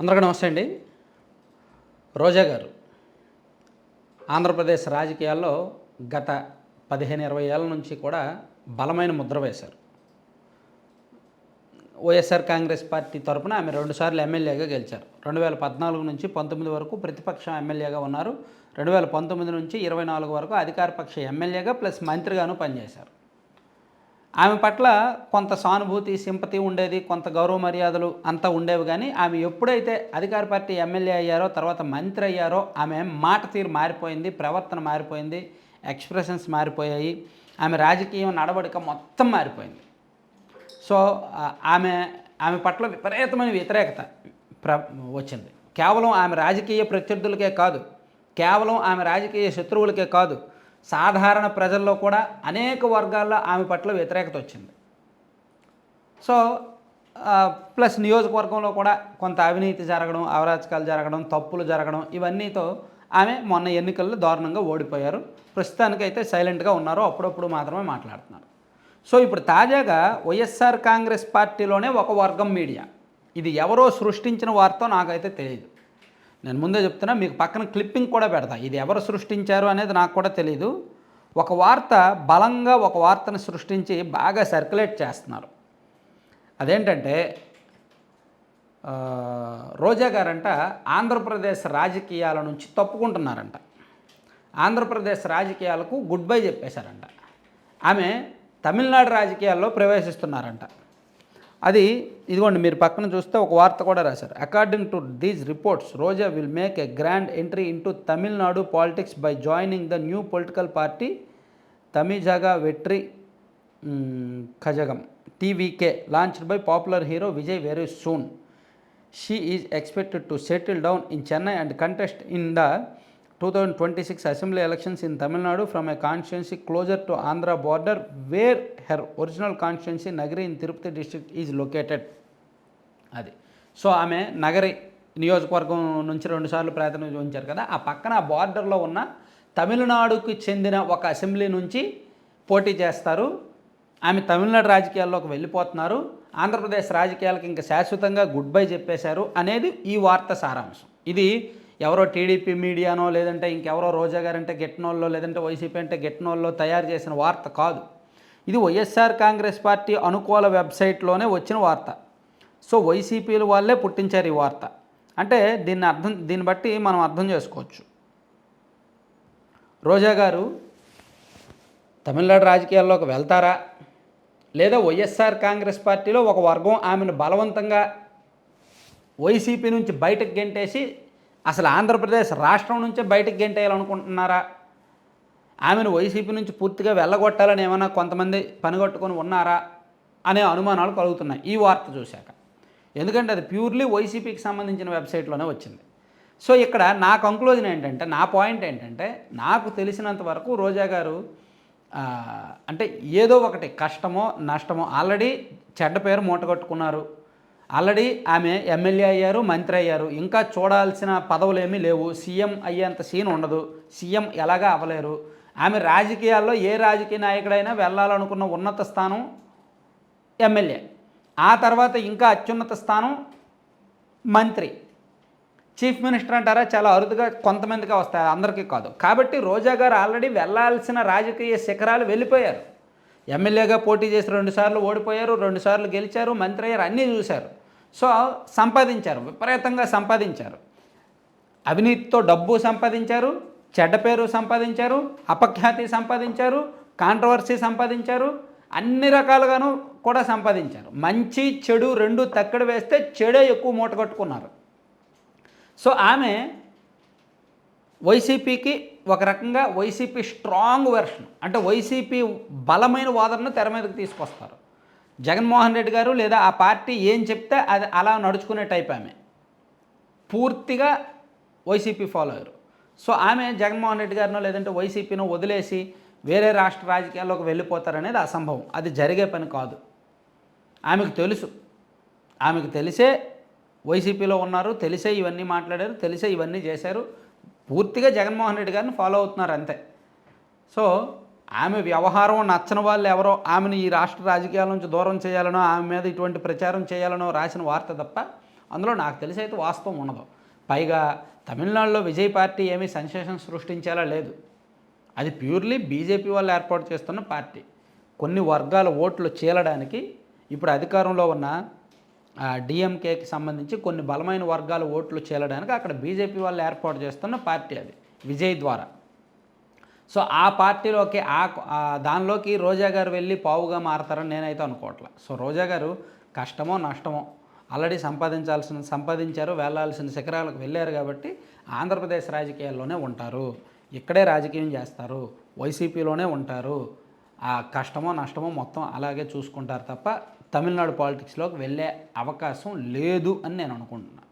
అందరికీ నమస్తే అండి. రోజా గారు ఆంధ్రప్రదేశ్ రాజకీయాల్లో గత పదిహేను ఇరవై ఏళ్ళ నుంచి కూడా బలమైన ముద్ర వేశారు. వైఎస్ఆర్ కాంగ్రెస్ పార్టీ తరపున ఆమె రెండుసార్లు ఎమ్మెల్యేగా గెలిచారు. రెండు వేల పద్నాలుగు నుంచి పంతొమ్మిది వరకు ప్రతిపక్షం ఎమ్మెల్యేగా ఉన్నారు. రెండు వేల పంతొమ్మిది నుంచి ఇరవై నాలుగు వరకు అధికారపక్ష ఎమ్మెల్యేగా ప్లస్ మంత్రిగాను పనిచేశారు. ఆమె పట్ల కొంత సానుభూతి సింపతి ఉండేది కొంత గౌరవ మర్యాదలు అంతా ఉండేవి కానీ ఆమె ఎప్పుడైతే అధికార పార్టీ ఎమ్మెల్యే అయ్యారో తర్వాత మంత్రి అయ్యారో ఆమె మాట తీరు మారిపోయింది ప్రవర్తన మారిపోయింది ఎక్స్ప్రెషన్స్ మారిపోయాయి ఆమె రాజకీయం నడవడిక మొత్తం మారిపోయింది. సో ఆమె ఆమె పట్ల విపరీతమైన వ్యతిరేకత ప్ర వచ్చింది. కేవలం ఆమె రాజకీయ ప్రత్యర్థులకే కాదు కేవలం ఆమె రాజకీయ శత్రువులకే కాదు సాధారణ ప్రజల్లో కూడా అనేక వర్గాల్లో ఆమె పట్ల వ్యతిరేకత వచ్చింది. సో ప్లస్ నియోజకవర్గంలో కూడా కొంత అవినీతి జరగడం అవరాచకాలు జరగడం తప్పులు జరగడం ఇవన్నీతో ఆమె మొన్న ఎన్నికల్లో దారుణంగా ఓడిపోయారు. ప్రస్తుతానికైతే సైలెంట్గా ఉన్నారు అప్పుడప్పుడు మాత్రమే మాట్లాడుతున్నారు. సో ఇప్పుడు తాజాగా వైఎస్ఆర్ కాంగ్రెస్ పార్టీలోనే ఒక వర్గం మీడియా. ఇది ఎవరో సృష్టించిన వార్త నాకైతే తెలియదు నేను ముందే చెప్తున్నా మీకు పక్కన క్లిప్పింగ్ కూడా పెడతా. ఇది ఎవరు సృష్టించారు అనేది నాకు కూడా తెలియదు ఒక వార్త బలంగా ఒక వార్తను సృష్టించి బాగా సర్క్యులేట్ చేస్తున్నారు. అదేంటంటే రోజా గారంట ఆంధ్రప్రదేశ్ రాజకీయాల నుంచి తప్పుకుంటున్నారంట. ఆంధ్రప్రదేశ్ రాజకీయాలకు గుడ్ బై చెప్పేశారంట. ఆమె తమిళనాడు రాజకీయాల్లో ప్రవేశిస్తున్నారంట. అది ఇదిగోండి మీరు పక్కన చూస్తే ఒక వార్త కూడా రాశారు. According to these reports Roja will make a grand entry into Tamil Nadu politics by joining the new political party Tamizhaga Vettri Kazhagam TVK launched by popular hero Vijay very soon she is expected to settle down in Chennai and contest in the two thousand twenty six assembly elections in Tamil Nadu from a constituency closer to Andhra border where her original constituency Nagari in Tirupati district is located అది. So ఆమె నగరి నియోజకవర్గం నుంచి రెండుసార్లు ప్రాతినిధ్యం ఉంచారు కదా. ఆ పక్కన బార్డర్లో ఉన్న తమిళనాడుకు చెందిన ఒక అసెంబ్లీ నుంచి పోటీ చేస్తారు. ఆమె తమిళనాడు రాజకీయాల్లోకి వెళ్ళిపోతున్నారు. ఆంధ్రప్రదేశ్ రాజకీయాలకు ఇంకా శాశ్వతంగా గుడ్ బై చెప్పేశారు అనేది ఈ వార్త సారాంశం. ఇది ఎవరో టీడీపీ మీడియానో లేదంటే ఇంకెవరో రోజా గారంటే గెట్నోళ్ళో లేదంటే వైసీపీ అంటే గెట్నోళ్ళో తయారు చేసిన వార్త కాదు. ఇది వైఎస్ఆర్ కాంగ్రెస్ పార్టీ అనుకూల వెబ్సైట్లోనే వచ్చిన వార్త. సో వైసీపీల వాళ్ళే పుట్టించారు ఈ వార్త. అంటే దీన్ని అర్థం దీన్ని బట్టి మనం అర్థం చేసుకోవచ్చు. రోజా గారు తమిళనాడు రాజకీయాల్లోకి వెళ్తారా? లేదా వైఎస్ఆర్ కాంగ్రెస్ పార్టీలో ఒక వర్గం ఆమెను బలవంతంగా వైసీపీ నుంచి బయటకు గెంటేసి అసలు ఆంధ్రప్రదేశ్ రాష్ట్రం నుంచే బయటకు గెంటేయాలనుకుంటున్నారా? ఆమెను వైసీపీ నుంచి పూర్తిగా వెళ్ళగొట్టాలని ఏమైనా కొంతమంది పనిగొట్టుకొని ఉన్నారా అనే అనుమానాలు కలుగుతున్నాయి. ఈ వార్త చూశాక. ఎందుకంటే అది ప్యూర్లీ వైసీపీకి సంబంధించిన వెబ్సైట్లోనే వచ్చింది. సో ఇక్కడ నా కంక్లూజన్ ఏంటంటే నా పాయింట్ ఏంటంటే నాకు తెలిసినంత వరకు రోజా గారు అంటే ఏదో ఒకటి కష్టమో నష్టమో ఆల్రెడీ చెడ్డ పేరు మూటగట్టుకున్నారు. ఆల్రెడీ ఆమె ఎమ్మెల్యే అయ్యారు మంత్రి అయ్యారు. ఇంకా చూడాల్సిన పదవులు ఏమీ లేవు. సీఎం అయ్యేంత సీన్ ఉండదు. సీఎం ఎలాగా అవ్వలేరు. ఆమె రాజకీయాల్లో ఏ రాజకీయ నాయకుడైనా వెళ్ళాలనుకున్న ఉన్నత స్థానం ఎమ్మెల్యే. ఆ తర్వాత ఇంకా అత్యున్నత స్థానం మంత్రి. చీఫ్ మినిస్టర్ అంటారా? చాలా అరుదుగా కొంతమందికి వస్తాయి. అందరికీ కాదు. కాబట్టి రోజా గారు ఆల్రెడీ వెళ్ళాల్సిన రాజకీయ శిఖరాలు వెళ్ళిపోయారు. ఎమ్మెల్యేగా పోటీ చేసి రెండుసార్లు ఓడిపోయారు రెండుసార్లు గెలిచారు మంత్రి అయ్యారు అన్నీ చూశారు. సో సంపాదించారు. విపరీతంగా సంపాదించారు. అవినీతితో డబ్బు సంపాదించారు చెడ్డ పేరు సంపాదించారు అపఖ్యాతి సంపాదించారు కాంట్రవర్సీ సంపాదించారు అన్ని రకాలుగాను కూడా సంపాదించారు. మంచి చెడు రెండు తక్కడ వేస్తే చెడే ఎక్కువ మూట కట్టుకున్నారు. సో ఆమె వైసీపీకి ఒక రకంగా వైసీపీ స్ట్రాంగ్ వెర్షన్ అంటే వైసీపీ బలమైన వాదనను తెర మీదకి తీసుకొస్తారు. జగన్మోహన్ రెడ్డి గారు లేదా ఆ పార్టీ ఏం చెప్తే అది అలా నడుచుకునే టైప్ ఆమె. పూర్తిగా వైసీపీ ఫాలోయర్ సో ఆమె జగన్మోహన్ రెడ్డి గారినో లేదంటే వైసీపీనో వదిలేసి వేరే రాష్ట్ర రాజకీయాల్లోకి వెళ్ళిపోతారనేది అసంభవం. అది జరిగే పని కాదు. ఆమెకు తెలుసు. ఆమెకు తెలిసే వైసీపీలో ఉన్నారు తెలిసే ఇవన్నీ మాట్లాడారు తెలిసే ఇవన్నీ చేశారు. పూర్తిగా జగన్మోహన్ రెడ్డి గారిని ఫాలో అవుతున్నారు అంతే. సో ఆమె వ్యవహారం నచ్చని వాళ్ళు ఎవరో ఆమెను ఈ రాష్ట్ర రాజకీయాల నుంచి దూరం చేయాలనో ఆమె మీద ఇటువంటి ప్రచారం చేయాలనో రాసిన వార్త తప్ప అందులో నాకు తెలిసి అయితే వాస్తవం ఉండదు. పైగా తమిళనాడులో విజయ్ పార్టీ ఏమీ సెన్సేషన్ సృష్టించేలా లేదు. అది ప్యూర్లీ బీజేపీ వాళ్ళు ఏర్పాటు చేస్తున్న పార్టీ. కొన్ని వర్గాల ఓట్లు చీలడానికి ఇప్పుడు అధికారంలో ఉన్న డిఎంకేకి సంబంధించి కొన్ని బలమైన వర్గాల ఓట్లు చీలడానికి అక్కడ బీజేపీ వాళ్ళు ఏర్పాటు చేస్తున్న పార్టీ అది. విజయ్ ద్వారా. సో ఆ పార్టీలోకి ఆ దానిలోకి రోజా గారు వెళ్ళి పావుగా మారతారని నేనైతే అనుకోవట్లే. సో రోజా గారు కష్టమో నష్టమో ఆల్రెడీ సంపాదించాల్సిన సంపాదించారు వెళ్ళాల్సిన శిఖరాలకు వెళ్ళారు కాబట్టి ఆంధ్రప్రదేశ్ రాజకీయాల్లోనే ఉంటారు. ఇక్కడే రాజకీయం చేస్తారు. వైసీపీలోనే ఉంటారు. ఆ కష్టమో నష్టమో మొత్తం అలాగే చూసుకుంటారు తప్ప తమిళనాడు పాలిటిక్స్లోకి వెళ్ళే అవకాశం లేదు అని నేను అనుకుంటున్నాను